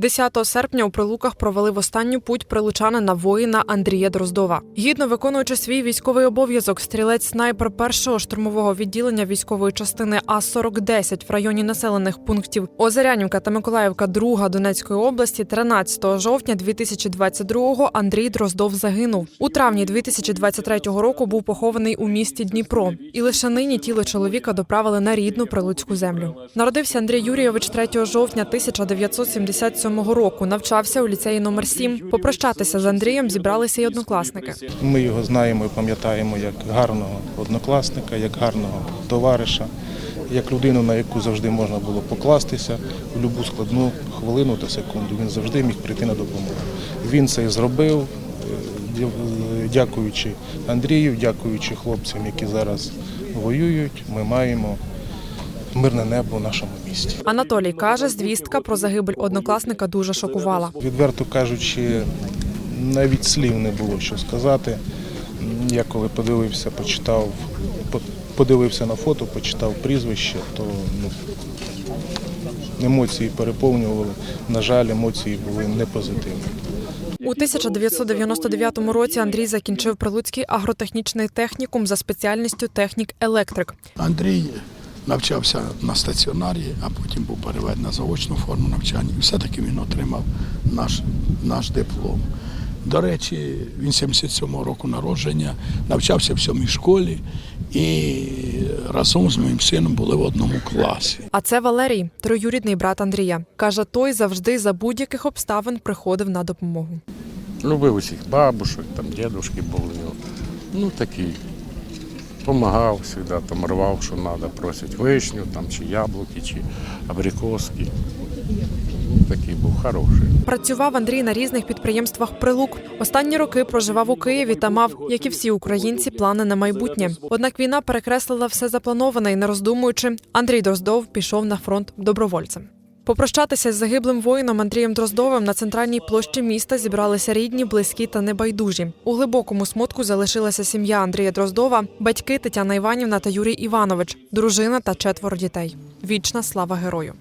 10 серпня у Прилуках провели в останню путь прилучанина воїна Андрія Дроздова. Гідно виконуючи свій військовий обов'язок, стрілець снайпер першого штурмового відділення військової частини А 4010 в районі населених пунктів Озерянівка та Миколаївка, 2 Донецької області, 13 жовтня 2022-го Андрій Дроздов загинув. У травні 2023 року був похований у місті Дніпро, і лише нині тіло чоловіка доправили на рідну прилуцьку землю. Народився Андрій Юрійович 3 жовтня 1977 року. Навчався у ліцеї номер 7. Попрощатися з Андрієм зібралися й однокласники. Ми його знаємо і пам'ятаємо як гарного однокласника, як гарного товариша, як людину, на яку завжди можна було покластися в будь-яку складну хвилину та секунду. Він завжди міг прийти на допомогу. Він це і зробив, е, дякуючи Андрію, дякуючи хлопцям, які зараз воюють. Ми маємо мирне небо в нашому місті. Анатолій каже, звістка про загибель однокласника дуже шокувала. Відверто кажучи, навіть слів не було що сказати. Я коли подивився, почитав, подивився на фото, почитав прізвище, то ну, емоції переповнювали. На жаль, емоції були не позитивні. У 1999 році Андрій закінчив Прилуцький агротехнічний технікум за спеціальністю технік-електрик. Андрій навчався на стаціонарі, а потім був переведений на заочну форму навчання. І все-таки він отримав наш, наш диплом. До речі, він 77-го року народження, навчався в сьомій школі і разом з моїм сином були в одному класі. А це Валерій, троюрідний брат Андрія. Каже, той завжди за будь-яких обставин приходив на допомогу. Любив усіх бабушек, там дідушки були. Ну такий. Помагав завжди, там рвав, що треба, просять вишню, там, чи яблуки, чи абрикоски. Ну, такий був хороший. Працював Андрій на різних підприємствах Прилук. Останні роки проживав у Києві та мав, як і всі українці, плани на майбутнє. Однак війна перекреслила все заплановане і не роздумуючи, Андрій Дроздов пішов на фронт добровольцем. Попрощатися з загиблим воїном Андрієм Дроздовим на центральній площі міста зібралися рідні, близькі та небайдужі. У глибокому смутку залишилася сім'я Андрія Дроздова, батьки Тетяна Іванівна та Юрій Іванович, дружина та четверо дітей. Вічна слава герою.